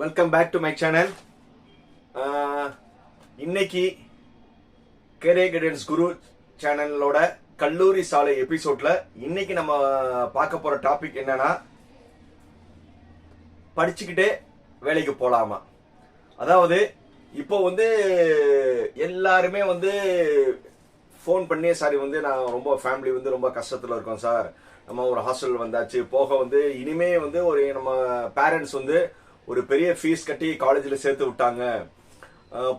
Welcome back to my channel இன்னைக்கு career guidance குரு சேனலோட கல்லூரி சாலை எபிசோட்ல இன்னைக்கு நம்ம பார்க்க போற டாபிக் என்னன்னா படிச்சுக்கிட்டே வேலைக்கு போலாமா. அதாவது இப்போ வந்து எல்லாருமே வந்து ஃபோன் பண்ணி சாரி வந்து நான் ரொம்ப ஃபேமிலி வந்து ரொம்ப கஷ்டத்தில் இருக்கோம் சார். நம்ம ஒரு ஹாஸ்டல் வந்தாச்சு. போக வந்து இனிமே வந்து ஒரு நம்ம பேரண்ட்ஸ் வந்து ஒரு பெரிய ஃபீஸ் கட்டி காலேஜில் சேர்த்து விட்டாங்க.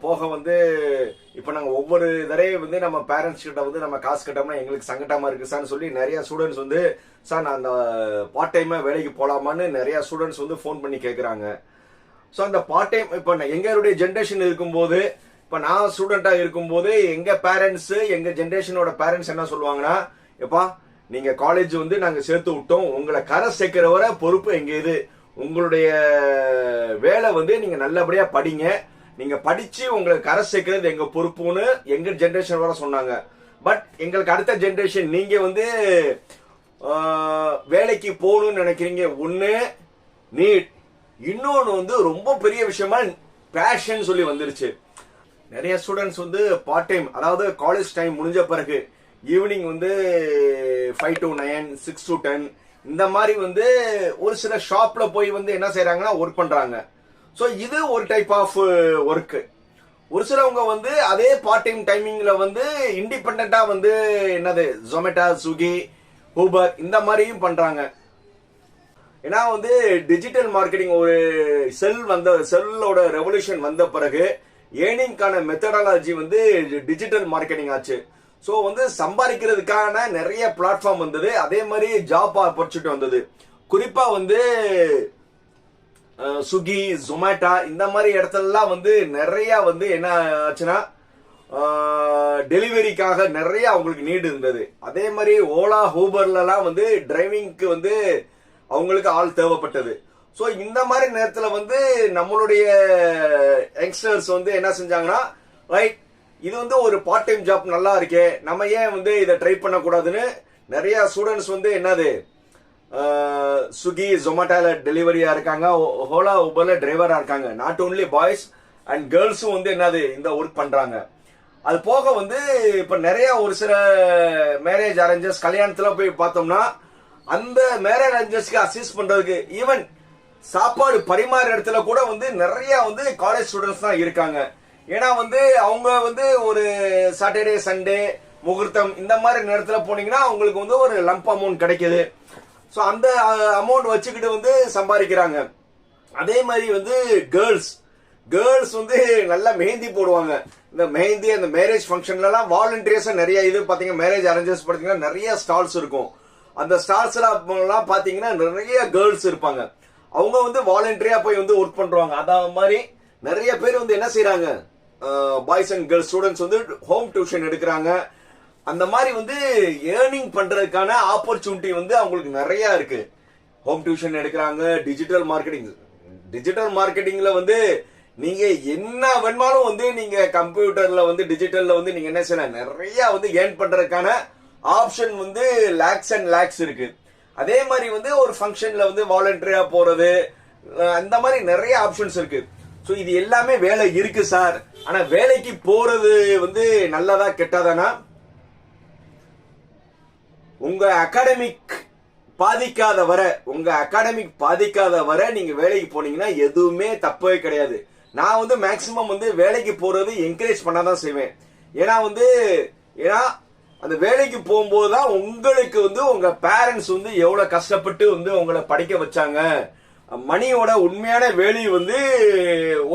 போக வந்து இப்போ நாங்கள் ஒவ்வொரு தடவையும் வந்து நம்ம பேரண்ட்ஸ் கிட்ட வந்து நம்ம காசு கட்டோம்னா எங்களுக்கு சங்கட்டமாக இருக்கு சார்னு சொல்லி நிறைய ஸ்டூடெண்ட்ஸ் வந்து சார் நான் அந்த பார்ட் டைமாக வேலைக்கு போகலாமான்னு நிறையா ஸ்டூடெண்ட்ஸ் வந்து ஃபோன் பண்ணி கேட்குறாங்க ஸோ அந்த பார்ட் டைம் இப்போ எங்களுடைய ஜென்ரேஷன் இருக்கும்போது இப்போ நான் ஸ்டூடெண்ட்டாக இருக்கும்போது எங்கள் பேரண்ட்ஸு எங்கள் ஜென்ரேஷனோட பேரண்ட்ஸ் என்ன சொல்லுவாங்கன்னா எப்பா நீங்கள் காலேஜ் வந்து நாங்கள் சேர்த்து விட்டோம். உங்களை கரை சேர்க்கிற வரை பொறுப்பு எங்கள் இது? உங்களுடைய வேலை வந்து நீங்கள் நல்லபடியாக படிங்க. நீங்கள் படித்து உங்களுக்கு கரை சேர்க்கிறது எங்கள் பொறுப்புன்னு எங்கள் ஜென்ரேஷன் வர சொன்னாங்க. பட் எங்களுக்கு அடுத்த ஜென்ரேஷன் நீங்கள் வந்து வேலைக்கு போகணும்னு நினைக்கிறீங்க. ஒன்று நீட் இன்னொன்று வந்து ரொம்ப பெரிய விஷயமா பேஷன் சொல்லி வந்துருச்சு. நிறைய ஸ்டூடெண்ட்ஸ் வந்து பார்ட் டைம் அதாவது காலேஜ் டைம் முடிஞ்ச பிறகு ஈவினிங் வந்து five to nine six to ten இந்த மாதிரி வந்து ஒரு சில ஷாப்ல போய் வந்து என்ன செய்யறாங்கன்னா ஒர்க் பண்றாங்க. ஸோ இது ஒரு டைப் ஆஃப் ஒர்க்கு ஒரு சிலவங்க வந்து அதே பார்ட் டைம் டைமிங்ல வந்து இண்டிபெண்டா வந்து என்னது ஜொமேட்டோ ஸ்விக்கி ஊபர் இந்த மாதிரியும் பண்றாங்க. ஏன்னா வந்து டிஜிட்டல் மார்க்கெட்டிங் ஒரு செல் வந்த செல்லோட ரெவல்யூஷன் வந்த பிறகு ஏர்னிங்கான மெத்தடாலஜி வந்து டிஜிட்டல் மார்க்கெட்டிங் ஆச்சு. ஸோ வந்து சம்பாதிக்கிறதுக்கான நிறைய பிளாட்ஃபார்ம் வந்தது. அதே மாதிரி ஜாப் ஆப்பர்ச்சுனிட்டி வந்தது. குறிப்பாக வந்து ஸ்விக்கி ஜொமேட்டோ இந்த மாதிரி இடத்துலலாம் வந்து நிறைய வந்து என்ன ஆச்சுன்னா டெலிவரிக்காக நிறைய அவங்களுக்கு நீடு இருந்தது. அதே மாதிரி ஓலா ஹூபர்லலாம் வந்து டிரைவிங்க்கு வந்து அவங்களுக்கு ஆள் தேவைப்பட்டது. ஸோ இந்த மாதிரி நேரத்தில் வந்து நம்மளுடைய யங்ஸ்டர்ஸ் வந்து என்ன செஞ்சாங்கன்னா ரைட் இது வந்து ஒரு பார்ட் டைம் ஜாப் நல்லா இருக்கே நம்ம ஏன் வந்து இதை ட்ரை பண்ணக்கூடாதுன்னு நிறைய ஸ்டூடெண்ட்ஸ் வந்து என்னது ஸ்விக்கி ஜொமேட்டோல டெலிவரியா இருக்காங்க ஹோலா உபர்ல டிரைவரா இருக்காங்க. நாட் ஓன்லி பாய்ஸ் அண்ட் கேர்ள்ஸும் வந்து என்னது இந்த ஒர்க் பண்றாங்க. அது போக வந்து இப்ப நிறைய ஒரு சில மேரேஜ் அரேஞ்சர்ஸ் கல்யாணத்துல போய் பார்த்தோம்னா அந்த மேரேஜ் அரேஞ்சர்ஸ்க்கு அசிஸ்ட் பண்றதுக்கு ஈவன் சாப்பாடு பரிமாற இடத்துல கூட வந்து நிறைய வந்து காலேஜ் ஸ்டூடெண்ட்ஸ் தான் இருக்காங்க. ஏன்னா வந்து அவங்க வந்து ஒரு சாட்டர்டே சண்டே முகூர்த்தம் இந்த மாதிரி நேரத்தில் போனீங்கன்னா அவங்களுக்கு வந்து ஒரு லம்ப் அமௌண்ட் கிடைக்குது. ஸோ அந்த அமௌண்ட் வச்சுக்கிட்டு வந்து சம்பாதிக்கிறாங்க. அதே மாதிரி வந்து கேர்ள்ஸ் கேர்ள்ஸ் வந்து நல்லா மெஹந்தி போடுவாங்க. இந்த மெஹந்தி அந்த மேரேஜ் ஃபங்க்ஷன்லலாம் வாலண்டியர்ஸாக நிறைய இது பார்த்தீங்கன்னா மேரேஜ் அரேஞ்சர்ஸ் பார்த்தீங்கன்னா நிறைய ஸ்டால்ஸ் இருக்கும். அந்த ஸ்டால்ஸ்லாம் பார்த்தீங்கன்னா நிறைய கேர்ள்ஸ் இருப்பாங்க. அவங்க வந்து வாலண்டியாக போய் வந்து ஒர்க் பண்ணுறாங்க அதான் மாதிரி நிறைய பேர் வந்து என்ன செய்கிறாங்க பாய்ஸ் அண்ட் கேர்ள்ஸ் ஸ்டூடெண்ட்ஸ் வந்து ஹோம் டியூஷன் எடுக்கிறாங்க. அந்த மாதிரி வந்து ஏர்னிங் பண்றதுக்கான ஆப்பர்ச்சுனிட்டி வந்து அவங்களுக்கு நிறைய இருக்கு. ஹோம் டியூஷன் எடுக்கிறாங்க டிஜிட்டல் மார்க்கெட்டிங் டிஜிட்டல் மார்க்கெட்டிங்ல வந்து நீங்க என்ன வேணுமாலும் வந்து நீங்க கம்ப்யூட்டர்ல வந்து டிஜிட்டல்ல வந்து நீங்க என்ன செய்யலாம்? நிறைய வந்து ஏர்ன் பண்றதுக்கான ஆப்ஷன் வந்து லேக்ஸ் அண்ட் லேக்ஸ் இருக்கு. அதே மாதிரி வந்து ஒரு ஃபங்க்ஷன்ல வந்து வாலண்டரியா போறது அந்த மாதிரி நிறைய ஆப்ஷன்ஸ் இருக்கு. ஸோ இது எல்லாமே வேலை இருக்கு சார். ஆனா வேலைக்கு போறது வந்து நல்லதா கெட்டதானா? உங்க அகாடமிக் பாதிக்காத வர உங்க அகாடமிக் பாதிக்காத வர நீங்க வேலைக்கு போனீங்கன்னா எதுவுமே தப்பவே கிடையாது. நான் வந்து மேக்சிமம் வந்து வேலைக்கு போறது என்கரேஜ் பண்ணாதான் செய்வேன். ஏன்னா வந்து ஏன்னா அந்த வேலைக்கு போகும்போது தான் உங்களுக்கு வந்து உங்க பேரண்ட்ஸ் வந்து எவ்வளவு கஷ்டப்பட்டு வந்து உங்களை படிக்க வச்சாங்க. மணியோட உண்மையான வேல்யூ வந்து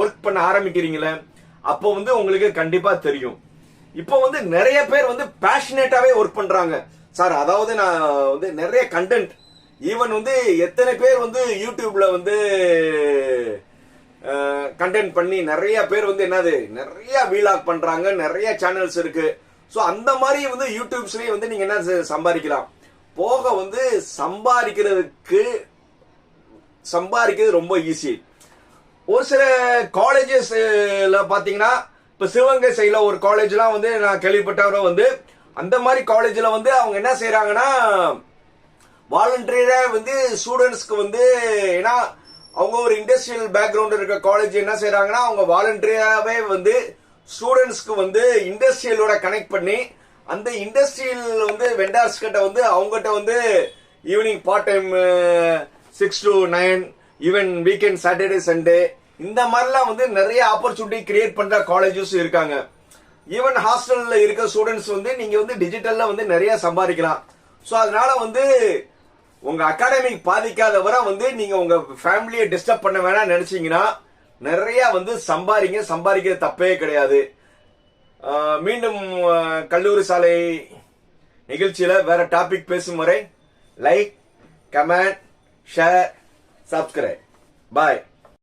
ஒர்க் பண்ண ஆரம்பிக்கிறீங்களே அப்போ வந்து உங்களுக்கு கண்டிப்பா தெரியும். இப்போ வந்து நிறைய பேர் வந்து பேஷனேட்டாவே ஒர்க் பண்றாங்க. சார் அதாவது நான் வந்து நிறைய கண்டென்ட் ஈவன் வந்து எத்தனை பேர் வந்து யூடியூப்ல வந்து கண்டென்ட் பண்ணி நிறைய பேர் வந்து என்னது நிறைய வீலாக் பண்றாங்க நிறைய சேனல்ஸ் இருக்கு. ஸோ அந்த மாதிரி வந்து யூடியூப்ஸ்லயே வந்து நீங்க என்ன சம்பாதிக்கலாம்? போக வந்து சம்பாதிக்கிறதுக்கு சம்பாதிக்கிறது ரொம்ப ஈஸி ஒரு சில காலேஜஸ்ல பார்த்தீங்கன்னா இப்போ சிவகங்கை சைடில் ஒரு காலேஜ்லாம் வந்து நான் கேள்விப்பட்டவரை வந்து அந்த மாதிரி காலேஜில் வந்து அவங்க என்ன செய்கிறாங்கன்னா வாலண்டியராக வந்து ஸ்டூடெண்ட்ஸ்க்கு வந்து ஏன்னா அவங்க ஒரு இண்டஸ்ட்ரியல் பேக்ரவுண்ட் இருக்க காலேஜ் என்ன செய்கிறாங்கன்னா அவங்க வாலண்டியராகவே வந்து ஸ்டூடெண்ட்ஸ்க்கு வந்து இண்டஸ்ட்ரியலோட கனெக்ட் பண்ணி அந்த இண்டஸ்ட்ரியல் வந்து வெண்டார்ஸ் கிட்ட வந்து அவங்ககிட்ட வந்து evening part time six to nine even weekend Saturday Sunday இந்த மாதிரிலாம் வந்து நிறைய ஆப்பர்ச்சுனிட்டி கிரியேட் பண்ற காலேஜஸ் இருக்காங்க. ஈவன் ஹாஸ்டல்ல இருக்க ஸ்டூடெண்ட்ஸ் வந்து நீங்க வந்து டிஜிட்டல்ல வந்து நிறைய சம்பாதிக்கலாம். ஸோ அதனால வந்து உங்க அகாடமிக் பாதிக்காத வரை வந்து நீங்க உங்க ஃபேமிலியை டிஸ்டர்ப் பண்ண வேணாம் நினைச்சீங்கன்னா நிறைய வந்து சம்பாதிங்க. சம்பாதிக்கிறது தப்பே கிடையாது. மீண்டும் கல்லூரி சாலை நிகழ்ச்சியில வேற டாபிக் பேசும் வரை like comment share, subscribe. Bye.